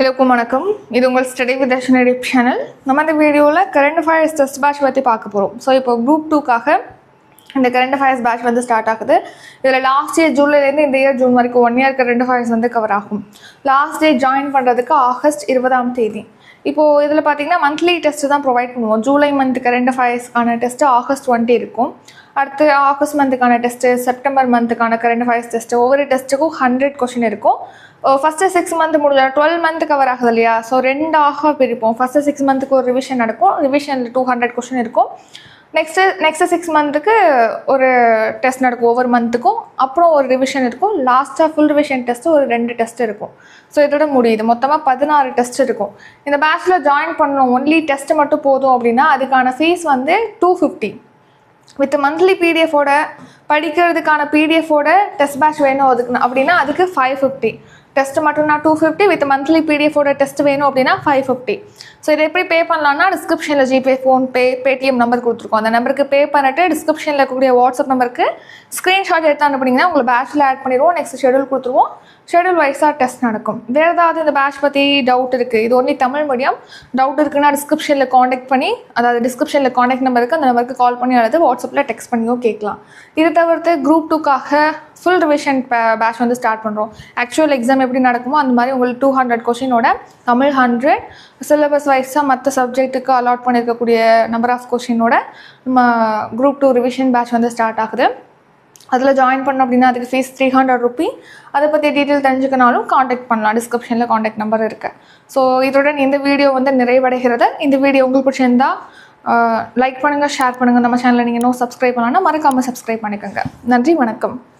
எல்லோருக்கும் வணக்கம். இது உங்கள் ஸ்டடி வித் தர்ஷன் சேனல் நம்ம இந்த வீடியோவில் கரண்ட் அஃபேர்ஸ் டெஸ்ட் பேட்ச் பற்றி பார்க்க போகிறோம் ஸோ இப்போ குரூப் டூக்காக இந்த கரண்ட் அஃபேர்ஸ் பேட்ச் வந்து ஸ்டார்ட் ஆகுது. இதில் லாஸ்ட் இயர் ஜூன்லேருந்து இந்த இயர் ஜூன் வரைக்கும் ஒன் இயர் கரண்ட் அஃபேர்ஸ் வந்து கவர் ஆகும். லாஸ்ட் டே ஜாயின் பண்ணுறதுக்கு ஆகஸ்ட் இருபதாம் தேதி. இப்போது இதில் பார்த்தீங்கன்னா மந்த்லி டெஸ்ட்டு தான் ப்ரொவைட் பண்ணுவோம். ஜூலை மந்த் கரண்ட் அஃபேர்ஸ்க்கான டெஸ்ட்டு ஆகஸ்ட் டுவெண்ட்டி இருக்கும். அடுத்து ஆகஸ்ட் மந்த்துக்கான டெஸ்ட்டு செப்டம்பர் மந்த்துக்கான கரண்ட் அஃபேர்ஸ் டெஸ்ட்டு ஒவ்வொரு டெஸ்ட்டுக்கும் ஹண்ட்ரட் கொஷின் இருக்கும். ஃபஸ்ட்டு சிக்ஸ் மந்த் முடிஞ்ச டுவெல் மந்த் கவர் ஆகுது இல்லையா? ஸோ ரெண்டாக பிரிப்போம். ஃபஸ்ட்டு சிக்ஸ் மந்த்துக்கு ஒரு ரிவிஷன் நடக்கும். ரிவிஷனில் டூ ஹண்ட்ரட் கொஷின் இருக்கும். நெக்ஸ்ட்டு நெக்ஸ்ட்டு சிக்ஸ் மந்த்துக்கு ஒரு டெஸ்ட் நடக்கும் ஒவ்வொரு மந்த்துக்கும் அப்புறம் ஒரு ரிவிஷன் இருக்கும். லாஸ்ட்டாக ஃபுல் ரிவிஷன் டெஸ்ட்டு ஒரு ரெண்டு டெஸ்ட் இருக்கும். ஸோ இதோட முடியுது. மொத்தமாக பதினாறு டெஸ்ட் இருக்கும். இந்த பேட்சில் ஜாயின் பண்ணணும். ஒன்லி டெஸ்ட் மட்டும் போதும் அப்படின்னா அதுக்கான ஃபீஸ் வந்து டூ ஃபிஃப்டி வித் மந்த்லி பிடிஎஃபோட படிக்கிறதுக்கான பிடிஎஃபோட டெஸ்ட் பேட்ச் வேணும் அதுக்கு அப்படின்னா அதுக்கு ஃபைவ் ஃபிஃப்டி டெஸ்ட் மட்டும்னா டூ ஃபிஃப்டி வித் மந்த்லி பிடிஎஃபோட டெஸ்ட் வேணும் அப்படின்னா ஃபைவ் ஃபிஃப்டி ஸோ இதை எப்படி பே பண்ணலாம்னா டிஸ்கிரிப்ஷனில் ஜிபே ஃபோன்பே பேடிஎம் நம்பர் கொடுத்துருக்கோம். அந்த நம்பருக்கு பே பண்ணிட்டு டிஸ்கிரிப்ஷனில் இருக்கக்கூடிய வாட்ஸ்அப் நம்பருக்கு ஸ்க்ரீன்ஷாட் எடுத்து அனுப்புனீங்கன்னா உங்களை பேட்சில் ஆட் பண்ணிடுவோம். நெக்ஸ்ட் ஷெடியூல் கொடுத்துருவோம். ஷெடியூல் வைஸாக டெஸ்ட் நடக்கும். வேறு ஏதாவது இந்த பேட்ச் பற்றி டவுட் இருக்குது இது ஒன்லி தமிழ் மீடியம் டவுட் இருக்குன்னா டிஸ்கிரிப்ஷனில் காண்டாக்ட் பண்ணி அதாவது டிஸ்கிரிப்ஷனில் காண்டாக்ட் நம்பர் இருக்குது அந்த நம்பருக்கு கால் பண்ணி அல்லது வாட்ஸ்அப்பில் டெக்ஸ்ட் பண்ணியோ கேட்கலாம். இதை தவிர்த்து குரூப் டூக்காக ஃபுல் ரிவிஷன் பேட்ச் வந்து ஸ்டார்ட் பண்ணுறோம் ஆக்சுவல் எக்ஸாம் எப்படி நடக்குமோ அந்த மாதிரி உங்களுக்கு டூ ஹண்ட்ரட் கொஷினோட தமிழ் ஹண்ட்ரட் சிலபஸ் வைஸாக மற்ற சப்ஜெக்ட்டுக்கு அலாட் பண்ணியிருக்கக்கூடிய நம்பர் ஆஃப் கொஷினோட நம்ம குரூப் டூ ரிவிஷன் பேட்ச் வந்து ஸ்டார்ட் ஆகுது. அதில் ஜாயின் பண்ணோம் அப்படின்னா அதுக்கு ஃபீஸ் த்ரீ ஹண்ட்ரட் ருபி அதை பற்றி டீட்டெயில் தெரிஞ்சுக்கனாலும் காண்டாக்ட் பண்ணலாம். டிஸ்கிரிப்ஷனில் காண்டாக்ட் நம்பர் இருக்குது ஸோ இதோட இந்த வீடியோ வந்து நிறைவடைகிறது. இந்த வீடியோ உங்களுக்கு பிடிச்சிருந்தா லைக் பண்ணுங்கள் ஷேர் பண்ணுங்கள் நம்ம சேனலில் நீங்கள் இன்னும் சப்ஸ்கிரைப் பண்ணலாம்னா மறக்காமல் சப்ஸ்கிரைப் பண்ணிக்கோங்க. நன்றி வணக்கம்.